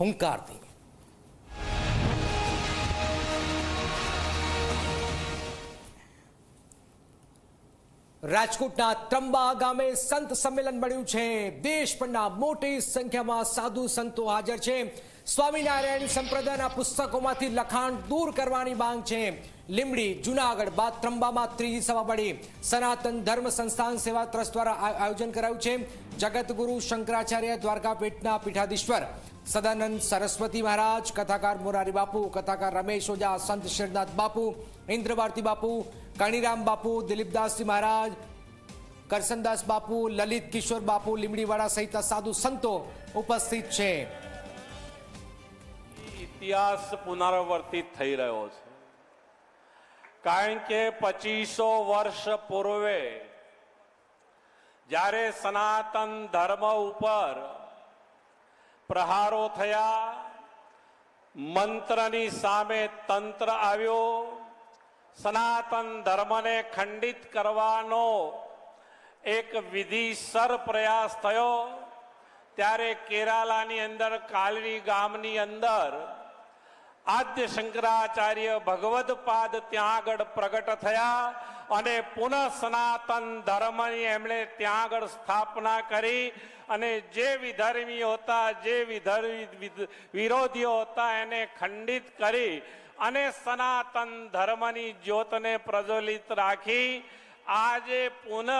હુંકારથી રાજકોટના ત્રંબા ગામે સંત સંમેલન મળ્યું છે. દેશભરના મોટી સંખ્યામાં સાધુ સંતો હાજર છે. સ્વામિનારાયણ સંપ્રદાયના પુસ્તકોમાંથી લખાણ દૂર કરવાની માંગ છે. લીમડી જુનાગઢ બાદ ત્રંબામાં ત્રીજી સભા મળી સનાતન ધર્મ સંસ્થાન સેવા ટ્રસ્ટ દ્વારા આયોજન કરાયું છે. જગતગુરુ શંકરાચાર્ય દ્વારકાપીઠના પીઠાધીશ્વર, સદાનંદ સરસ્વતી મહારાજ, કથાકાર મોરારી બાપુ, કથાકાર રમેશ ઓઝા, સંત શિરનાથ બાપુ, ઇન્દ્રભારતી બાપુ, કણીરામ બાપુ, દિલીપદાસજી મહારાજ, કરસનદાસ બાપુ, લલિત કિશોર બાપુ લીમડીવાળા સહિત સાધુ સંતો ઉપસ્થિત છે. ઇતિહાસ પુનરાવર્તિત થઈ રહ્યો છે. કારણ કે પચીસો વર્ષ પૂર્વે જ્યારે સનાતન ધર્મ ઉપર પ્રહારો થયા, મંત્રની સામે તંત્ર આવ્યો, સનાતન ધર્મને ખંડિત કરવાનો એક વિધિસર પ્રયાસ થયો, ત્યારે કેરાલાની અંદર કાલરી ગામની અંદર આદ્ય શંકરાચાર્ય ભગવદ પાદ ત્યાં આગળ પ્રગટ થયા અને પુનઃ સનાતન ધર્મની એમણે ત્યાં આગળ સ્થાપના કરી અને જે વિધર્મીઓ હતા, જે વિધર્મી વિરોધીઓ હતા એને ખંડિત કરી અને સનાતન ધર્મની જ્યોતને પ્રજ્વલિત રાખી. આજે પુનઃ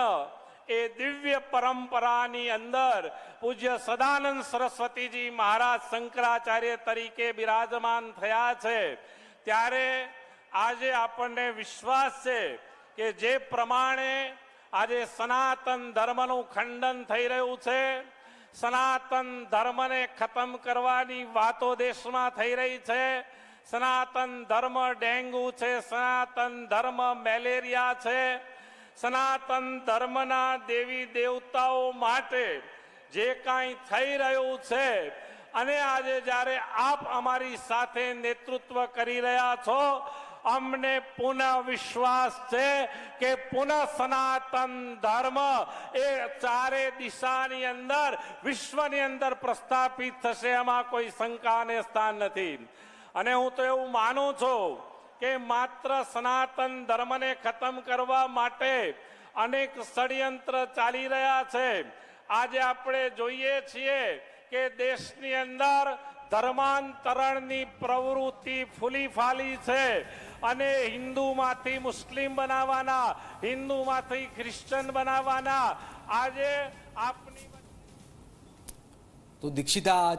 એ દિવ્ય પરંપરાની અંદર પૂજ્ય સદાનંદ સરસ્વતીજી મહારાજ શંકરાચાર્ય તરીકે બિરાજમાન થયા છે. ત્યારે આજે આપણને વિશ્વાસ છે કે જે પ્રમાણે આજે સનાતન ધર્મનું ખંડન થઈ રહ્યું છે, સનાતન ધર્મને ખતમ કરવાની વાતો દેશમાં થઈ રહી છે, સનાતન ધર્મ ડેન્ગુ છે, સનાતન ધર્મ મેલેરિયા છે સનાતન ધર્મના દેવી દેવતાઓ માટે જે કાંઈ થઈ રહ્યું છે, અને આજે જ્યારે આપ અમારી સાથે નેતૃત્વ કરી રહ્યા છો, અમને પુનઃ વિશ્વાસ છે કે પુનઃ સનાતન ધર્મ એ ચારે દિશાની અંદર, વિશ્વની અંદર પ્રસ્થાપિત થશે, એમાં કોઈ શંકાને સ્થાન નથી. અને હું તો એવું માનું છું કે માત્ર સનાતન ધર્મને ખતમ કરવા માટે અનેક ષડયંત્ર ચાલી રહ્યા છે. આજે આપણે જોઈએ છીએ કે દેશની અંદર ધર્માંતરણની પ્રવૃત્તિ ફૂલી ફાલી છે અને હિન્દુમાંથી મુસ્લિમ બનાવવાના, હિન્દુમાંથી ખ્રિશ્ચન બનાવવાના. આજે આપની તો દીક્ષિતા